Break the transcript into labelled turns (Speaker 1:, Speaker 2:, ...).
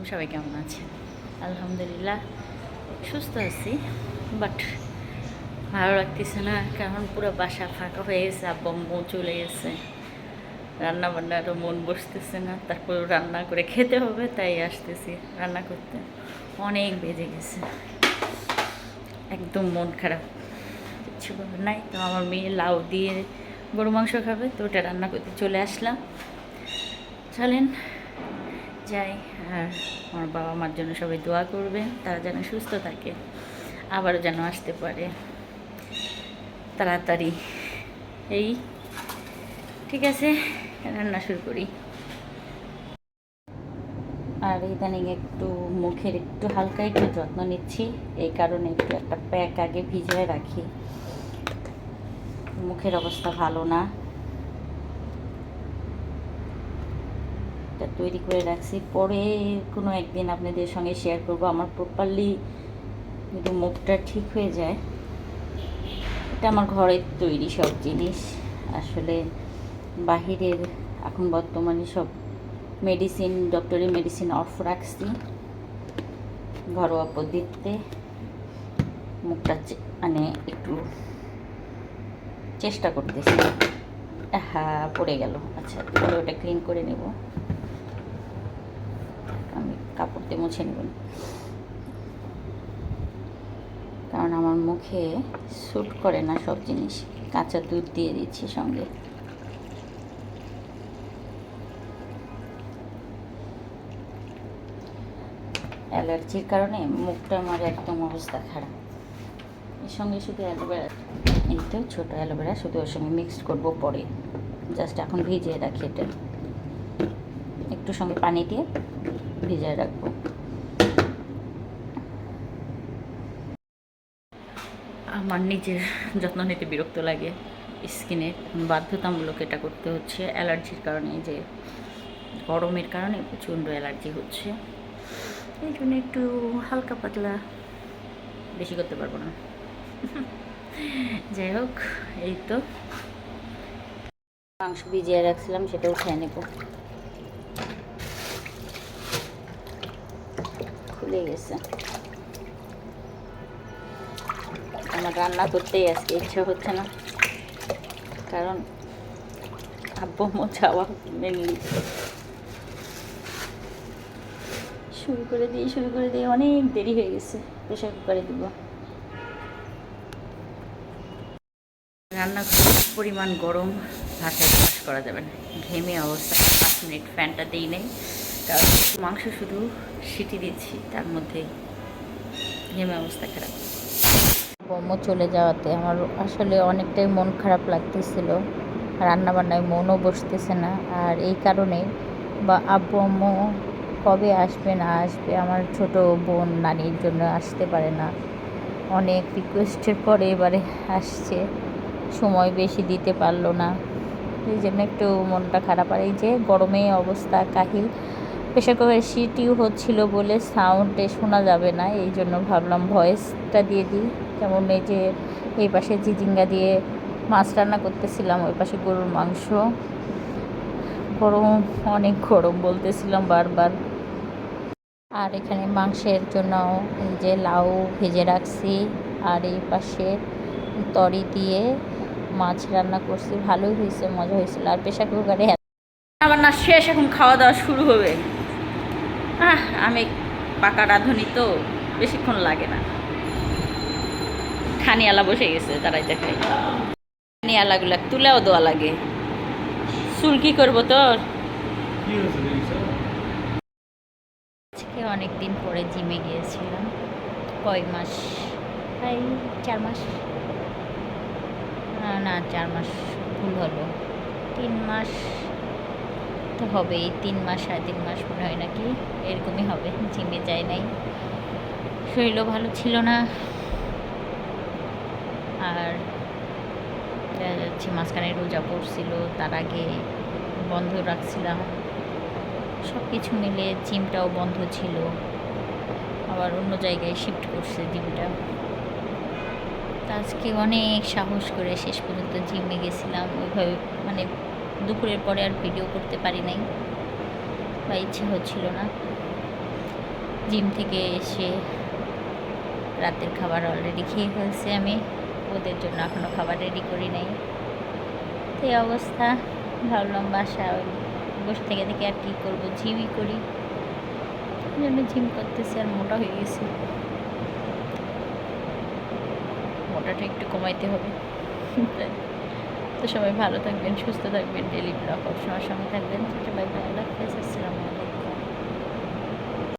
Speaker 1: আলাইকুম সবাই কেমন আছেন? আলহামদুলিল্লাহ, সুস্থ আছি বাট ভালো লাগতেছে না, কারণ পুরো বাসা ফাঁকা হয়ে গেছে আব্বাম্মু চলে গেছে। রান্না বান্নারও মন বসতেছে না, তারপর রান্না করে খেতে হবে, তাই আসতেছি রান্না করতে। অনেক বেজে গেছে। একদম মন খারাপ। কিছু করার নাই, তো আমার মেয়ে লাউ দিয়ে গরু মাংস খাবে, তো ওটা রান্না করতে চলে আসলাম। চলেন, যাই। আর আমার বাবা মার জন্য সবাই দোয়া করবেন, তারা যেন সুস্থ থাকে, আবারও যেন আসতে পারে। তাড়াতাড়ি। এই, ঠিক আছে, রান্না শুরু করি। আর ইদানিং একটু মুখের একটু হালকা একটু যত্ন নিচ্ছি, এই কারণে একটু একটা প্যাক আগে ভিজিয়ে রাখি। মুখের অবস্থা ভালো না। এটা তৈরি করে রাখছি। পরে কোনো একদিন আপনাদের সঙ্গে শেয়ার করব। আমার প্রপারলি যদি মুখটা ঠিক হয়ে যায়, এটা আমার ঘরের তৈরি সব জিনিস। আসলে বাহিরের এখন বর্তমানে সব মেডিসিন ডক্টরি মেডিসিন অফ রাখছি। ঘরোয়া পদ্ধতিতে মুখটা মানে একটু চেষ্টা করতেছি। হ্যাঁ পড়ে গেল। আচ্ছা তাহলে ওটা ক্লিন করে নেব। কাপড় দিয়ে মুছে নেব কারণ আমার মুখে স্যুট করে না সব জিনিস। কাঁচা দুধ দিয়ে দিচ্ছি সঙ্গে। অ্যালার্জির কারণে মুখটা আমার একদম অবস্থা খারাপ। এর সঙ্গে শুধু অ্যালোভেরা, এই তো ছোটো অ্যালোভেরা, শুধু ওর সঙ্গে মিক্সড করব পরে। জাস্ট এখন ভিজিয়ে রাখি এটা। একটু সঙ্গে পানি দিয়ে ভিজিয়ে রাখব। আমার নিজের যত্ন নিতে বিরক্ত লাগে। স্কিনে বাধ্যতামূলক এটা করতে হচ্ছে। অ্যালার্জির কারণে যে গরমের কারণে প্রচণ্ড অ্যালার্জি হচ্ছে। এই জন্য একটু হালকা পাতলা বেশি করতে পারব না। যাই হোক এই তো। মাংস ভিজিয়ে রাখছিলাম সেটা উঠিয়ে নেব। খুলে গেছে আমার রান্না করতেই আজকে ইচ্ছা হচ্ছে না। কারণ আব্বু যাওয়া মেনলি শুরু করে দিয়ে, শুরু করে দিয়ে অনেক দেরি হয়ে গেছে। প্রেশার কুকারে দিব। রান্না পরিমাণ গরম ভাষায় প্রকাশ করা যাবে না। ঘেমে অবস্থা, পাঁচ মিনিট ফ্যানটা দিই নেই। মাংস শুধু সিটি দিচ্ছি, তার মধ্যে ঘেমে অবস্থা খারাপ। বম্ম চলে যাওয়াতে আমার আসলে অনেকটাই মন খারাপ লাগতেছিল। রান্না বান্নায় মনও বসতেছে না। আর এই কারণে বা আব্বু, আম্মু কবে আসবে, না আসবে, আমার ছোট বোন নানির জন্য আসতে পারে না। অনেক রিকোয়েস্টের পরে এবারে আসছে। সময় বেশি দিতে পারল না। এই জন্য একটু মনটা খারাপ। আর এই যে গরমে অবস্থা, কাহিল প্রেশার কুকারের সিটিও হচ্ছিল বলে সাউন্ডে শোনা যাবে না, এই জন্য ভাবলাম ভয়েসটা দিয়ে দিই। যেমন এই যে এই পাশে জিজিঙ্গা দিয়ে মাছ রান্না করতেছিলাম, ওই পাশে গরুর মাংস। গরম, অনেক গরম বলতেছিলাম বারবার। আর এখানে মাংসের জন্য এই যে লাউ ভেজে রাখছি, আর এই পাশে তরি দিয়ে মাছ রান্না করছি। ভালোই হয়েছে, মজা হয়েছিল। আর প্রেশার কুকারে রান্না শেষ, এখন খাওয়া দাওয়া শুরু হবে। আমি পাকা রাঁধুনি তো বেশিক্ষণ লাগে না। খানিয়ালা বসে গেছে তারাই দেখাই খানিয়ালাগুলা তুলেও দেওয়া লাগে। চুল কি করব তোর?
Speaker 2: কি
Speaker 1: আজকে অনেক দিন পরে জিমে গিয়েছিলাম। কয় মাস? প্রায় চার মাস। না, না চার মাস ভুল হলো। তিন মাস তো হবেই, তিন মাস সাড়ে তিন মাস মনে হয় নাকি, এরকমই হবে, জিমে যায় নাই। শরীরও ভালো ছিল না। আর দেখা যাচ্ছে মাঝখানে রোজা পড়ছিল, তার আগে বন্ধ রাখছিলাম। সব কিছু মিলে জিমটাও বন্ধ ছিল। আবার অন্য জায়গায় শিফট করছে জিমটা। আজকে অনেক সাহস করে শেষ পর্যন্ত জিমে গেছিলাম। ওইভাবে মানে দুপুরের পরে আর ভিডিও করতে পারি নাই বা ইচ্ছে হচ্ছিল না। জিম থেকে এসে রাতের খাবার অলরেডি খেয়ে ফেলছি আমি। ওদের জন্য এখনও খাবার রেডি করি নাই। তো এই অবস্থা। ভাবলাম বাসায় বসে থেকে থেকে আর কী করব জিমই করি। জন্য জিম করতেছি আর মোটা হয়ে গেছি। মোটাটা একটু কমাইতে হবে। তো সবাই ভালো থাকবেন, সুস্থ থাকবেন ডেলি ব্লগ সবসময় সঙ্গে থাকবেন সবাই ভালো হাফেজ আসসালামু আলাইকুম।